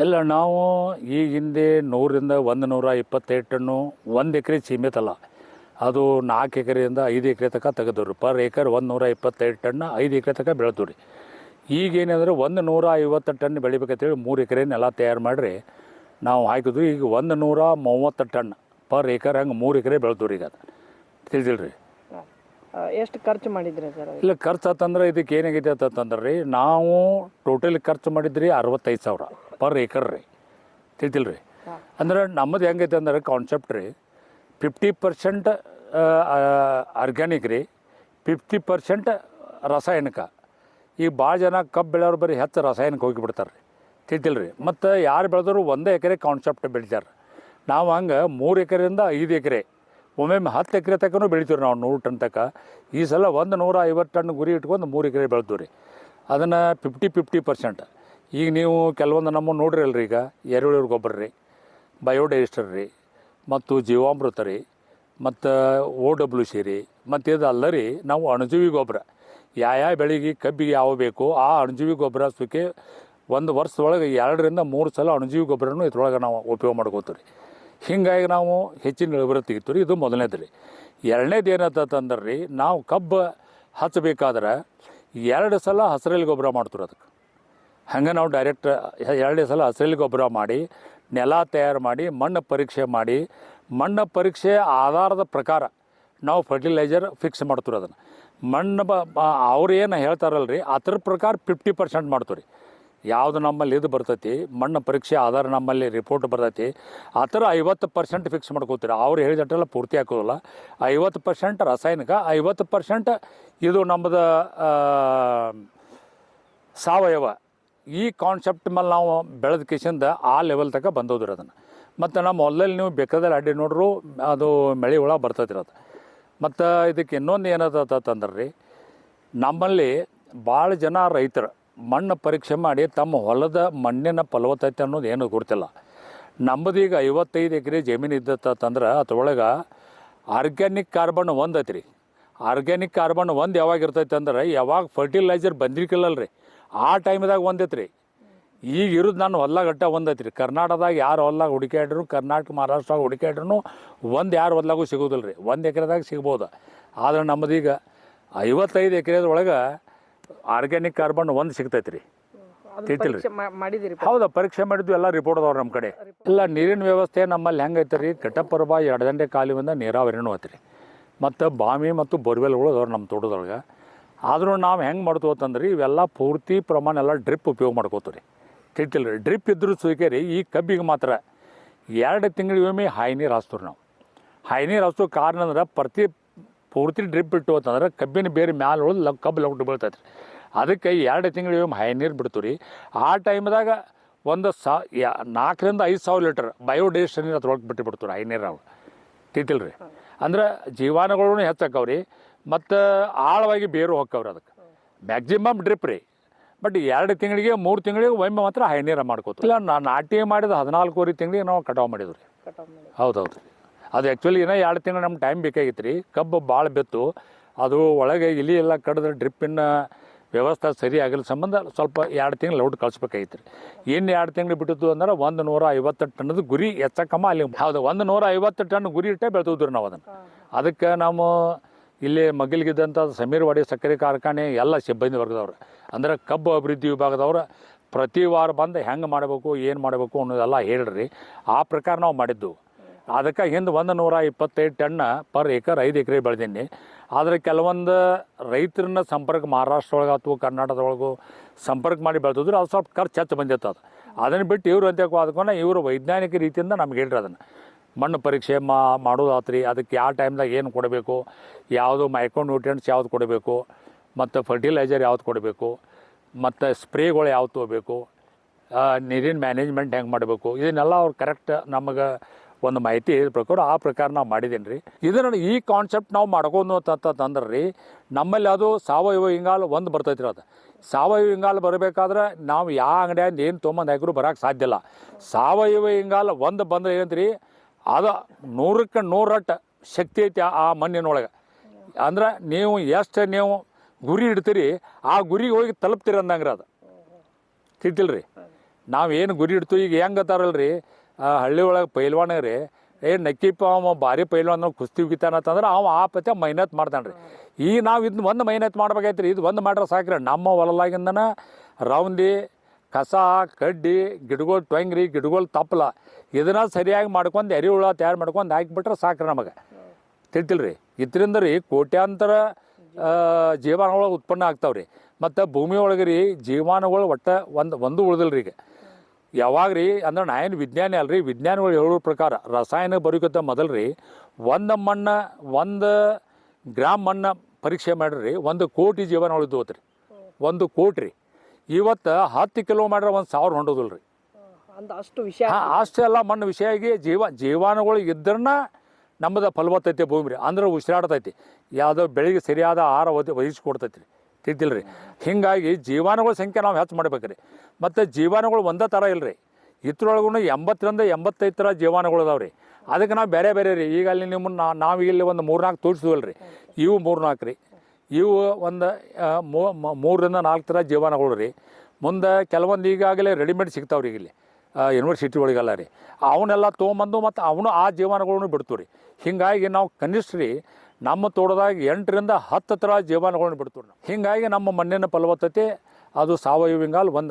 ಇಲ್ಲ ನಾವು ಈ ಹಿಂದೆ ನೂರಿಂದ ಒಂದು ನೂರ ಇಪ್ಪತ್ತೈದು ಟನ್ನು ಒಂದು ಎಕರೆ ಸೀಮಿತ ಅಲ್ಲ ಅದು ನಾಲ್ಕು ಎಕರೆಯಿಂದ ಐದು ಎಕರೆ ತನಕ ತೆಗೆದವ್ರಿ. ಪರ್ ಏಕರ್ ಒಂದು ನೂರ ಇಪ್ಪತ್ತೈದು ಟನ್ ಐದು ಎಕರೆ ತನಕ ಬೆಳೆದು ರೀ ಈಗೇನಂದ್ರೆ ಒಂದು ನೂರ ಐವತ್ತು ಟನ್ ಬೆಳಿಬೇಕಂತೇಳಿ ಮೂರು ಎಕರೆ ನೆಲ ತಯಾರು ಮಾಡಿರಿ ನಾವು ಹಾಕಿದ್ವಿ. ಈಗ ಒಂದು ನೂರ ಮೂವತ್ತು ಟನ್ ಪರ್ ಏಕರ್ ಹಂಗೆ ಮೂರು ಎಕರೆ ರೀ ಈಗ ಅದು. ರೀ ಎಷ್ಟು ಖರ್ಚು ಮಾಡಿದ್ರಿ ಸರ್ ಇಲ್ಲ ಖರ್ಚು ಆತಂದ್ರೆ ಇದಕ್ಕೆ ಏನಾಗಿದೆ ಅಂತಂದ್ರೆ ರೀ ನಾವು ಟೋಟಲ್ ಖರ್ಚು ಮಾಡಿದ್ರಿ ಅರವತ್ತೈದು ಸಾವಿರ. ಪರ್ ಏಕರ್ ರೀ. ತಿಳಿತಿಲ್ರಿ ಅಂದ್ರೆ ನಮ್ಮದು ಹೆಂಗೈತೆ ಅಂದ್ರೆ ಕಾನ್ಸೆಪ್ಟ್ ರೀ ಫಿಫ್ಟಿ ಪರ್ಸೆಂಟ್ ಆರ್ಗ್ಯಾನಿಕ್ ರೀ ಫಿಫ್ಟಿ ಪರ್ಸೆಂಟ್ ರಾಸಾಯನಿಕ. ಈಗ ಭಾಳ ಜನ ಕಬ್ಬು ಬೆಳೆಯೋರು ಬರೀ ಹೆಚ್ಚು ರಾಸಾಯನಿಕ ಹೋಗಿಬಿಡ್ತಾರೆ ರೀ. ತಿಳಿತಿಲ್ರಿ ಮತ್ತು ಯಾರು ಬೆಳೆದ್ರು ಒಂದೇ ಎಕರೆ ಕಾನ್ಸೆಪ್ಟ್ ಬೆಳಿತಾರೆ. ನಾವು ಹಂಗೆ ಮೂರು ಎಕರೆಯಿಂದ ಐದು ಎಕರೆ ಒಮ್ಮೊಮ್ಮೆ ಹತ್ತು ಎಕರೆ ತನಕನೂ ಬೆಳಿತೀವಿ ನಾವು ನೂರು ಟನ್ ತನಕ ಈ ಸಲ ಒಂದು ನೂರ ಐವತ್ತು ಟನ್ ಗುರಿ ಇಟ್ಕೊಂಡು ಮೂರು ಎಕರೆ ಬೆಳೆದ್ವಿ ರೀ. ಅದನ್ನು ಫಿಫ್ಟಿ ಫಿಫ್ಟಿ ಪರ್ಸೆಂಟ್ ಈಗ ನೀವು ಕೆಲವೊಂದು ನಮ್ಮ ನೋಡ್ರಿ ಈಗ ಎರೆಹುಳು ಗೊಬ್ಬರ ರೀ, ಬಯೋಡೈಸ್ಟರ್ ರೀ, ಮತ್ತು ಜೀವಾಮೃತ ರೀ, ಮತ್ತು ಓ ಡಬ್ಲ್ಯೂ ಸಿ ರೀ, ಮತ್ತು ಇದು ಅಲ್ಲ ರೀ, ನಾವು ಅಣುಜೀವಿ ಗೊಬ್ಬರ. ಯಾವ ಬೆಳೆಗೆ ಕಬ್ಬಿಗೆ ಯಾವ ಬೇಕು ಆ ಅಣುಜೀವಿ ಗೊಬ್ಬರ ಸುಕ್ಕೆ ಒಂದು ವರ್ಷದೊಳಗೆ ಎರಡರಿಂದ ಮೂರು ಸಲ ಅಣುಜೀವಿ ಗೊಬ್ಬರನೂ ಇದ್ರೊಳಗೆ ನಾವು ಉಪಯೋಗ ಮಾಡ್ಕೋತೀವಿ ಹಿಂಗಾಗಿ ನಾವು ಹೆಚ್ಚಿನ ಇಳುವರಿ ತೆಗಿತೀವಿ ರೀ, ಇದು ಮೊದಲನೇದು ರೀ. ಎರಡನೇದು ಏನಂತಂದ್ರೆ ರೀ, ನಾವು ಕಬ್ಬು ಹಚ್ಚಬೇಕಾದ್ರೆ ಎರಡು ಸಲ ಹಸಿರಲ್ಲಿ ಗೊಬ್ಬರ ಮಾಡ್ತೀವಿ ಅದಕ್ಕೆ. ಹಂಗೆ ನಾವು ಡೈರೆಕ್ಟ್ ಎರಡನೇ ಸಲ ಹಸಿರಲ್ಲಿ ಗೊಬ್ಬರ ಮಾಡಿ, ನೆಲ ತಯಾರು ಮಾಡಿ, ಮಣ್ಣು ಪರೀಕ್ಷೆ ಮಾಡಿ, ಮಣ್ಣು ಪರೀಕ್ಷೆ ಆಧಾರದ ಪ್ರಕಾರ ನಾವು ಫರ್ಟಿಲೈಸರ್ ಫಿಕ್ಸ್ ಮಾಡ್ತೀವಿ ಅದನ್ನು. ಮಣ್ಣು ಬ- ಅವ್ರು ಏನು ಹೇಳ್ತಾರಲ್ಲ ರೀ ಅದ್ರ ಪ್ರಕಾರ ಫಿಫ್ಟಿ ಪರ್ಸೆಂಟ್ ಮಾಡ್ತೀವಿ ರೀ ಯಾವುದು ನಮ್ಮಲ್ಲಿ ಇದು ಬರ್ತೈತಿ, ಮಣ್ಣು ಪರೀಕ್ಷೆ ಆಧಾರ ನಮ್ಮಲ್ಲಿ ರಿಪೋರ್ಟ್ ಬರ್ತೈತಿ ಆ ಥರ ಐವತ್ತು ಪರ್ಸೆಂಟ್ ಫಿಕ್ಸ್ ಮಾಡ್ಕೋತೀರಿ ಅವ್ರು ಹೇಳಿದಟ್ಟೆಲ್ಲ ಪೂರ್ತಿ ಹಾಕೋದಿಲ್ಲ. ಐವತ್ತು ಪರ್ಸೆಂಟ್ ರಾಸಾಯನಿಕ, ಐವತ್ತು ಪರ್ಸೆಂಟ್ ಇದು ನಮ್ಮದು ಸಾವಯವ. ಈ ಕಾನ್ಸೆಪ್ಟ್ ಮೇಲೆ ನಾವು ಬೆಳೆದ ಕಿಶಿಂದ ಆ ಲೆವೆಲ್ ತನಕ ಬಂದೋದ್ರಿ ಅದನ್ನು. ಮತ್ತು ನಮ್ಮ ಹೊಲದಲ್ಲಿ ನೀವು ಬೇಕಾದಲ್ಲಿ ಅಡ್ಡಿ ನೋಡ್ರು, ಅದು ಮಳೆ ಹುಳ ಬರ್ತದಿರೋದು ಮತ್ತು ಇದಕ್ಕೆ ಇನ್ನೊಂದು ಏನದಂದ್ರೆ ರೀ ನಮ್ಮಲ್ಲಿ ಭಾಳ ಜನ ರೈತರು ಮಣ್ಣು ಪರೀಕ್ಷೆ ಮಾಡಿ ತಮ್ಮ ಹೊಲದ ಮಣ್ಣಿನ ಫಲವತ್ತತೆ ಅನ್ನೋದು ಏನು ಗುರುತಿಲ್ಲ. ನಮ್ಮದೀಗ ಐವತ್ತೈದು ಎಕರೆ ಜಮೀನು ಇದ್ದತ್ತಂದ್ರೆ ಅದ್ರೊಳಗೆ ಆರ್ಗ್ಯಾನಿಕ್ ಕಾರ್ಬನ್ ಒಂದು ಐತ್ರಿ. ಆರ್ಗ್ಯಾನಿಕ್ ಕಾರ್ಬನ್ ಒಂದು ಯಾವಾಗ ಇರ್ತೈತೆ ಅಂದ್ರೆ ಯಾವಾಗ ಫರ್ಟಿಲೈಸರ್ ಬಂದಿರ್ಕಿಲ್ಲಲ್ಲ ರೀ ಆ ಟೈಮ್ದಾಗ ಒಂದೈತೆ ರೀ ಈಗ ಇರೋದು ನಾನು ಹೊಲ್ಲಾಗಟ್ಟ ಒಂದೈತಿ ರೀ ಕರ್ನಾಟಕದಾಗ ಯಾರು ಹೊಲ್ದಾಗ ಹುಡುಕಾಡ್ರು ಕರ್ನಾಟಕ ಮಹಾರಾಷ್ಟ್ರ ಹುಡುಕಾಡ್ರು ಒಂದು ಯಾರು ಹೊಲ್ದಾಗೂ ಸಿಗೋದಿಲ್ಲ ರೀ ಒಂದು ಎಕರೆದಾಗ ಸಿಗ್ಬೋದು. ಆದ್ರೆ ನಮ್ಮದೀಗ ಐವತ್ತೈದು ಎಕರೆದೊಳಗೆ ಆರ್ಗ್ಯಾನಿಕ್ ಕಾರ್ಬನ್ ಒಂದು ಸಿಗ್ತೈತೆ ರೀ ಅದು ರೀ ಹೌದಾ ಪರೀಕ್ಷೆ ಮಾಡಿದ್ವಿ ಎಲ್ಲ ರಿಪೋರ್ಟ್ ಅದಾವ್ರಿ ನಮ್ಮ ಕಡೆ. ಇಲ್ಲ ನೀರಿನ ವ್ಯವಸ್ಥೆ ನಮ್ಮಲ್ಲಿ ಹೆಂಗೈತೆ ರೀ ಎರಡು ಎಡದಂಡೆ ಕಾಲುವಿಂದ ನೀರಾವರಿನೂ ಐತೆ ರೀ ಮತ್ತು ಬಾವಿ ಮತ್ತು ಬೋರ್ವೆಲ್ಗಳು ಅದಾವ್ರಿ ನಮ್ಮ ತೋಟದೊಳಗೆ. ಆದರೂ ನಾವು ಹೆಂಗೆ ಮಾಡ್ತೀವಿ ಅಂತಂದ್ರೆ ಇವೆಲ್ಲ ಪೂರ್ತಿ ಪ್ರಮಾಣ ಎಲ್ಲ ಡ್ರಿಪ್ ಉಪಯೋಗ ಮಾಡ್ಕೋತೀವಿ ತಿಳ್ತಿಲ್ಲ ರೀ ಡ್ರಿಪ್ ಇದ್ದರೂ ಸುಖ ರೀ ಈ ಕಬ್ಬಿಗೆ ಮಾತ್ರ ಎರಡು ತಿಂಗಳಿಗೊಮ್ಮೆ ಹಾಯಿ ನೀರು ಹಾಸ್ತೀವಿ ನಾವು. ಹಾಯಿ ನೀರು ಹಾಸೋ ಕಾರಣ ಅಂದ್ರೆ ಪ್ರತಿ, ಪೂರ್ತಿ ಡ್ರಿಪ್ ಇಟ್ಟು ಅಂತಂದ್ರೆ ಕಬ್ಬಿನ ಬೇರೆ ಮ್ಯಾಲೆ ಉಳಿದು ಲಗ್ ಕಬ್ಬು ಲಗ್ಡು ಬೀಳ್ತೈತೆ ರೀ ಅದಕ್ಕೆ ಎರಡು ತಿಂಗಳಿಗೊಮ್ಮೆ ಹಾಯಿ ನೀರು ಬಿಡ್ತೀವಿ ರೀ ಆ ಟೈಮ್ದಾಗ ಒಂದು ಸಾ ನಾಲ್ಕರಿಂದ ಐದು ಸಾವಿರ ಲೀಟರ್ ನೀರು ಅದ್ರೊಳಗೆ ಬಿಟ್ಟು ಬಿಡ್ತೀವಿ ನೀರು ನಾವು. ತಿಳ್ತಿಲ್ಲ ರೀ ಅಂದ್ರೆ ಜೀವಾಣುಗಳು ಹೆಚ್ಚಾಕವ್ ರೀ ಮತ್ತು ಆಳವಾಗಿ ಬೇರು ಹೊಕ್ಕವ್ರಿ ಅದಕ್ಕೆ. ಮ್ಯಾಕ್ಸಿಮಮ್ ಡ್ರಿಪ್ ರೀ. ಬಟ್ ಎರಡು ತಿಂಗಳಿಗೆ ಮೂರು ತಿಂಗಳಿಗೆ ಒಮ್ಮೆ ಮಾತ್ರ ಹೈ ನೀರು ಮಾಡ್ಕೋತೀವಿ. ಇಲ್ಲ ನಾ ನಾಟಿ ಮಾಡಿದ ಹದಿನಾಲ್ಕೂವರೆ ತಿಂಗಳಿಗೆ ನಾವು ಕಟಾವು ಮಾಡಿದ್ವಿ ರೀ. ಹೌದು ಹೌದೌದು ರೀ. ಅದು ಆ್ಯಕ್ಚುಲಿ ಏನೋ ಎರಡು ತಿಂಗಳು ನಮ್ಗೆ ಟೈಮ್ ಬೇಕಾಗಿತ್ತು ರೀ. ಕಬ್ಬು ಭಾಳ ಬಿತ್ತು. ಅದು ಒಳಗೆ ಇಲಿ ಎಲ್ಲ ಕಡಿದ್ರೆ ಡ್ರಿಪ್ಪಿನ ವ್ಯವಸ್ಥೆ ಸರಿ ಆಗಿಲ್ಲ. ಸಂಬಂಧ ಸ್ವಲ್ಪ ಎರಡು ತಿಂಗಳು ಲೌಟ್ ಕಳಿಸ್ಬೇಕಾಗಿತ್ತು ರೀ. ಇನ್ನು ಎರಡು ತಿಂಗಳು ಬಿಟ್ಟಿದ್ದು ಅಂದ್ರೆ ಒಂದು ನೂರ ಐವತ್ತು ಟನ್ನದ ಗುರಿ ಹೆಚ್ಚಕ್ಕಮ್ಮ ಅಲ್ಲಿ. ಹೌದು ಒಂದು ನೂರ ಐವತ್ತು ಟನ್ ಗುರಿ ಇಟ್ಟೇ ಬೆಳೆದಿದ್ವಿ ರೀ ನಾವು ಅದನ್ನು. ಅದಕ್ಕೆ ನಾವು ಇಲ್ಲಿ ಮಗ್ಗಲ್ಗಿದ್ದಂಥ ಸಮೀರ್ವಾಡಿ ಸಕ್ಕರೆ ಕಾರ್ಖಾನೆ ಎಲ್ಲ ಸಿಬ್ಬಂದಿ ವರ್ಗದವ್ರು. ಅಂದ್ರೆ ಕಬ್ಬು ಅಭಿವೃದ್ಧಿ ವಿಭಾಗದವ್ರು ಪ್ರತಿ ವಾರ ಬಂದು ಹೆಂಗೆ ಮಾಡಬೇಕು, ಏನು ಮಾಡಬೇಕು ಅನ್ನೋದೆಲ್ಲ ಹೇಳ್ರಿ. ಆ ಪ್ರಕಾರ ನಾವು ಮಾಡಿದ್ದು. ಅದಕ್ಕೆ ಹಿಂದೆ ಒಂದು ನೂರ ಇಪ್ಪತ್ತೈದು ಟನ್ನ ಪರ್ ಏಕರ್ ಐದು ಎಕರೆ ಬೆಳೆದೀನಿ. ಆದರೆ ಕೆಲವೊಂದು ರೈತರನ್ನ ಸಂಪರ್ಕ ಮಹಾರಾಷ್ಟ್ರ ಒಳಗೆ ಅಥವಾ ಕರ್ನಾಟಕದೊಳಗೂ ಸಂಪರ್ಕ ಮಾಡಿ ಬೆಳೆದಿದ್ರು, ಅದು ಸ್ವಲ್ಪ ಖರ್ಚು ಹೆಚ್ಚು ಬಂದಿತ್ತು ಅದು. ಅದನ್ನು ಬಿಟ್ಟು ಇವರು ಅಂತ ಅದಕ್ಕೊಂಡ ಇವರು ವೈಜ್ಞಾನಿಕ ರೀತಿಯಿಂದ ನಮ್ಗೆ ಹೇಳ್ರಿ ಅದನ್ನು. ಮಣ್ಣು ಪರೀಕ್ಷೆ ಮಾ ಮಾಡೋದಾತ್ರಿ. ಅದಕ್ಕೆ ಯಾವ ಟೈಮ್ದಾಗ ಏನು ಕೊಡಬೇಕು, ಯಾವುದು ಮೈಕ್ರೋ ನ್ಯೂಟ್ರಿಯೆಂಟ್ಸ್ ಯಾವ್ದು ಕೊಡಬೇಕು, ಮತ್ತು ಫರ್ಟಿಲೈಸರ್ ಯಾವ್ದು ಕೊಡಬೇಕು, ಮತ್ತು ಸ್ಪ್ರೇಗಳು ಯಾವ್ದು ತೊಗೋಬೇಕು ನೀರಿನ ಮ್ಯಾನೇಜ್ಮೆಂಟ್ ಹೆಂಗೆ ಮಾಡಬೇಕು, ಇದನ್ನೆಲ್ಲ ಅವ್ರು ಕರೆಕ್ಟ್ ನಮಗೆ ಒಂದು ಮಾಹಿತಿ ಪ್ರಕಾರ ಆ ಪ್ರಕಾರ ನಾವು ಮಾಡಿದ್ದೀನಿ ರೀ. ಇದನ್ನು ಈ ಕಾನ್ಸೆಪ್ಟ್ ನಾವು ಮಾಡ್ಕೊಂಡು ಅಂತಂದ್ರೆ ರೀ, ನಮ್ಮಲ್ಲಿ ಅದು ಸಾವಯವ ಇಂಗಾಲ ಒಂದು ಬರ್ತೈತಿ ರೀ ಅದು. ಸಾವಯವ ಇಂಗಾಲ ಬರಬೇಕಾದ್ರೆ ನಾವು ಯಾವ ಅಂಗಡಿಯಿಂದ ಏನು ತೊಗೊಂಬಂದು ಹಾಕಿದ್ರು ಬರೋಕ್ಕೆ ಸಾಧ್ಯ ಇಲ್ಲ. ಸಾವಯವ ಇಂಗಾಲ ಒಂದು ಬಂದ್ರೆ ಏನಂತ್ರಿ ಅದು ನೂರಕ್ಕೆ ನೂರಟ್ಟು ಶಕ್ತಿ ಐತಿ ಆ- ಮಣ್ಣಿನೊಳಗೆ. ಅಂದ್ರೆ ನೀವು ಎಷ್ಟು ನೀವು ಗುರಿ ಇಡ್ತೀರಿ, ಆ ಗುರಿಗೆ ಹೋಗಿ ತಲುಪ್ತೀರಿ ಅಂದಂಗ್ರಿ ಅದು. ತಿಳ್ತಿಲ್ರಿ? ನಾವೇನು ಗುರಿ ಇಡ್ತೀವಿ, ಈಗ ಹೆಂಗೆ ಅತಾರಲ್ರಿ? ಹಳ್ಳಿ ಒಳಗೆ ಪೈಲ್ವಾಣ ರೀ ಏ ನಕ್ಕಿಪ್ಪ ಅವ ಭಾರಿ ಪೈಲ್ವಾನ ಕುಸ್ತಿ ಉಗಿತಾನಂತಂದ್ರೆ ಅವ ಆ ಪತ್ತೆ ಮೈನತ್ ಮಾಡ್ತಾನೆ ರೀ ಈಗ ನಾವು ಇದನ್ನ ಒಂದು ಮೈನತ್ ಮಾಡ್ಬೇಕಾಯ್ತು ರೀ ಇದು ಒಂದು ಮಾಡ್ರೆ ಸಾಕ್ರಿ. ನಮ್ಮ ಹೊಲದಾಗಿಂದನ ರೌಂದಿ ಕಸ, ಕಡ್ಡಿ, ಗಿಡಗಳು ಟೊಂಗ್ರಿ ಗಿಡಗಳು ತಪ್ಪಲ ಇದನ್ನ ಸರಿಯಾಗಿ ಮಾಡ್ಕೊಂಡು ಎರೆಹುಳ ತಯಾರು ಮಾಡ್ಕೊಂಡು ಹಾಕಿಬಿಟ್ರೆ ಸಾಕ್ರಿ ನಮಗೆ. ತಿಳ್ತಿಲ್ರಿ? ಇದರಿಂದ ರೀ ಕೋಟ್ಯಾಂತರ ಜೀವಾಣುಗಳು ಉತ್ಪನ್ನ ಆಗ್ತಾವೆ ರೀ ಮತ್ತು ಭೂಮಿ ಒಳಗೆ ರೀ ಜೀವಾಣುಗಳು ಒಟ್ಟು ಒಂದು ಒಂದು ಉಳ್ದಿಲ್ಲ ಈಗ. ಯಾವಾಗ ರೀ ಅಂದ್ರೆ ನಾ ಏನು ವಿಜ್ಞಾನಿ ಅಲ್ರಿ? ವಿಜ್ಞಾನಿಗಳು ಹೇಳೋ ಪ್ರಕಾರ ರಸಾಯನ ಬರೋಕ್ಕಿಂತ ಮೊದಲು ರೀ ಒಂದು ಮಣ್ಣು, ಒಂದು ಗ್ರಾಮ್ ಮಣ್ಣು ಪರೀಕ್ಷೆ ಮಾಡಿರಿ, ಒಂದು ಕೋಟಿ ಜೀವನ ಉಳಿದು ಹೋತ್ರಿ ಒಂದು ಕೋಟಿ ರೀ ಇವತ್ತು ಹತ್ತು ಕಿಲೋಮೀಟ್ರ್ ಒಂದು ಸಾವಿರ ಹೊಂಡೋದಿಲ್ಲ ರೀ ಅಷ್ಟು ವಿಷಯ ಹಾಂ ಅಲ್ಲ ಮಣ್ಣು ವಿಷಯ ಆಗಿ ಜೀವ ಜೀವಾಣುಗಳು ಇದ್ರನ್ನ ನಮ್ಮದು ಫಲವತ್ತೈತಿ ಭೂಮಿ ರೀ ಅಂದ್ರೆ ಉಸಿರಾಡ್ತೈತಿ. ಯಾವುದೋ ಬೆಳಿಗ್ಗೆ ಸರಿಯಾದ ಆಹಾರ ಒದ ಒದಗಿಸಿಕೊಡ್ತೈತಿ ರೀ ತಿದ್ದಿಲ್ಲ ರೀ ಹೀಗಾಗಿ ಜೀವಾಣುಗಳ ಸಂಖ್ಯೆ ನಾವು ಹೆಚ್ಚು ಮಾಡ್ಬೇಕು ರೀ ಮತ್ತು ಜೀವಾಣುಗಳು ಒಂದೇ ಥರ ಇಲ್ಲ ರೀ ಇದ್ರೊಳಗೂ ಎಂಬತ್ತರಿಂದ ಎಂಬತ್ತೈದು ಥರ ಜೀವಾಣುಗಳು ಅದಾವೆ ರೀ ಅದಕ್ಕೆ ನಾವು ಬೇರೆ ಬೇರೆ ರೀ. ಈಗ ಅಲ್ಲಿ ನಿಮ್ಮನ್ನು ನಾವು ಇಲ್ಲಿ ಒಂದು ಮೂರ್ನಾಲ್ಕು ತೋರಿಸಿದ್ವಲ್ಲ ರೀ ಇವು ಮೂರ್ನಾಲ್ಕು ರೀ. ಇವು ಒಂದು ಮೂರರಿಂದ ನಾಲ್ಕು ಥರ ಜೀವನಗಳು ರೀ. ಮುಂದೆ ಕೆಲವೊಂದು ಈಗಾಗಲೇ ರೆಡಿಮೇಡ್ ಸಿಗ್ತಾವ್ರಿ ಇಲ್ಲಿ ಯೂನಿವರ್ಸಿಟಿ ಒಳಗೆಲ್ಲ ರೀ. ಅವನ್ನೆಲ್ಲ ತೊಗೊಂಬಂದು ಮತ್ತು ಅವನು ಆ ಜೀವನಗಳನ್ನು ಬಿಡ್ತು ರೀ. ಹೀಗಾಗಿ ನಾವು ಕನಿಷ್ಠ ರೀ, ನಮ್ಮ ತೋಟದಾಗ ಎಂಟರಿಂದ ಹತ್ತು ಥರ ಜೀವನಗಳನ್ನು ಬಿಡ್ತೀವಿ ರೀ ಹೀಗಾಗಿ ನಮ್ಮ ಮಣ್ಣಿನ ಫಲವತ್ತತೆ, ಅದು ಸಾವಯವ ಇಂಗಾಲ ಬಂದಾಗ